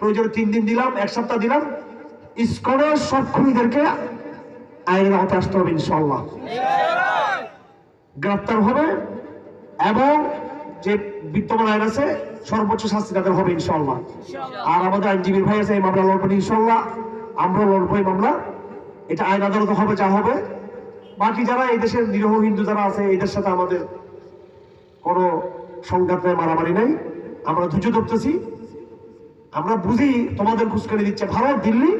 প্রয়োজনে তিন দিন দিলাম এক সপ্তাহ দিলাম। ইস্কনের সব খুনিদেরকে আইনের আওতায় আসতে হবে ইনশাল্লাহ গ্রেপ্তার হবে এবং যে বিদ্যমান আইন আছে সর্বোচ্চ শাস্তি তাদের হবে ইনশাল্লাহ আর আমাদের আইনজীবীর ভাই আছে এই মামলা লড়বেন ইনশাল্লাহ আমরা লড়বো এই মামলা। এটা আইন আদালত হবে যা হবে। বাকি যারা এই দেশের নিরহ হিন্দু যারা আছে এদের সাথে আমাদের কোনো সংঘাত নেই মারামারি নেই। আমরা ধৈর্য ধরতেছি। আমরা বুঝি তোমাদের খুশকারি দিচ্ছে। ভারত দিল্লি?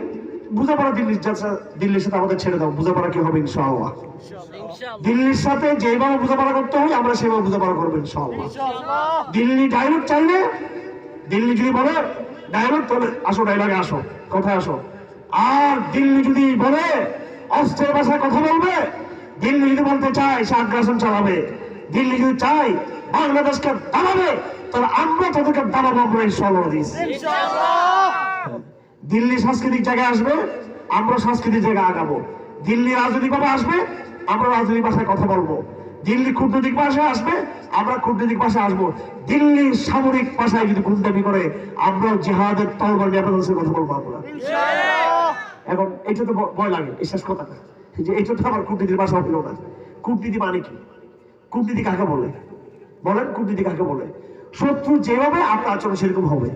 বুঝাপড়া দিল্লির দিল্লির সাথে আমাদের ছেড়ে দাও। বুঝাপড়া কি হবে ইনশাআল্লাহ? দিল্লির সাথে যেভাবে বোঝাপড়া করতে হয় আমরা সেভাবে বোঝাপড়া করব ইনশাআল্লাহ। দিল্লি ডাইরেক্ট চাইলে দিল্লি যদি বলে ডাইরেক্ট তাহলে আসো ডাইলগে আসো কথায় আসো। আর দিল্লি যদি বলে অস্ত্রের ভাষায় কথা বলবে দিল্লি যদি বলতে চায় সে আগ্রাসন চালাবে। দিল্লি যদি চায় বাংলাদেশকে দাবাবে তাহলে আমরা তাদেরকে দাবাবো আমরা ইনশাআল্লাহ দিস দিল্লি সাংস্কৃতিক জায়গায় আসবে আমরা সাংস্কৃতিক জায়গায় আগাবো। দিল্লি রাজনৈতিক ভাবে আসবে আমরা রাজনৈতিক ভাষায় কথা বলব। দিল্লি কূটনৈতিক ভাষায় আসবে আমরা কূটনৈতিক ভাষায় আসব। দিল্লি সামরিক ভাষায় যদি গুন্ডামি করে আমরা জিহাদের তলবার নিরাপত্তার কথা বলব আমরা। এখন এটা তো ভয় লাগে এই শেষ কথাটা। যে এটা তো আমার কূটনীতির ভাষা হলো না। কূটনীতি মানে কি? কূটনীতি কাকে বলে? বলেন কূটনীতি কাকে বলে? শত্রু যেভাবে আপনার আচরণ সেরকম হবে।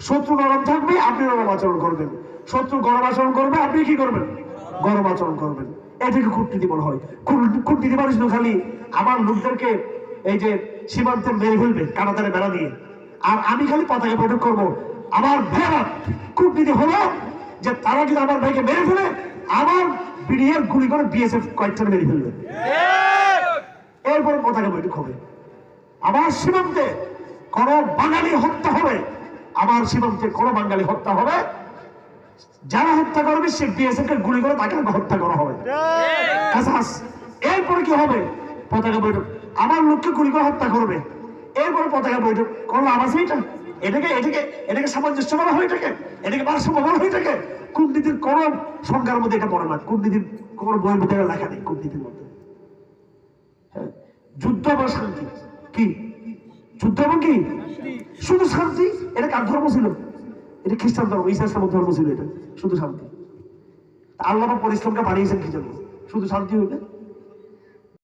শত্রু গরম থাকবে, আপনি গরম আচরণ করবেন। শত্রু গরম আচরণ করবে, আপনি কি করবেন? গরম আচরণ করবেন। এটাকে কূটনীতি বলা হয়। কূট- কূটনীতি মানে খালি আমার লোকদেরকে এই যে সীমান্তে মেরে ফেলবে, কানাতারে বেড়া দিয়ে। আর আমি খালি পতাকা বৈঠক করব। আমার ভেড়া কূটনীতি হলো যে তারা যদি আমার ভাইকে মেরে ফেলে, আমার বিডিআর গুলি করে বিএসএফ কয়েকটা মেরে ফেলবে। এরপর পতাকা বৈঠক হবে আমার সীমান্তে কোন বাঙালি হত্যা হবে, আমার সীমান্তে কোন বাঙালি হত্যা হবে, যারা হত্যা করবে, সে বিএসএফ কে গুলি করে তাকে হত্যা করা হবে। এরপরে কি হবে? পতাকা বৈঠক। আমার লোককে গুলি করে হত্যা করবে। এরপরে পতাকা বৈঠক। করল আমার সেইটা এটাকে এটাকে এটাকে সামঞ্জস্য বলা হয় এটাকে? এটাকে ভারসাম্য বলা হয় এটাকে? কূটনীতির কোন সংখ্যার মধ্যে এটা পড়ে না। কূটনীতির কোন বইয়ের মধ্যে লেখা নেই কূটনীতির মধ্যে। যুদ্ধ শান্তি। কি? যুদ্ধ এবং কি? শুধু শান্তি? এটা কার ধর্ম ছিল? এটা খ্রিস্টান ধর্ম ইসলাম ধর্ম ছিল এটা। শুধু শান্তি। আল্লাহ পরিশ্রমটা বাড়িয়েছেন কি জন্য? শুধু শান্তি হইলে?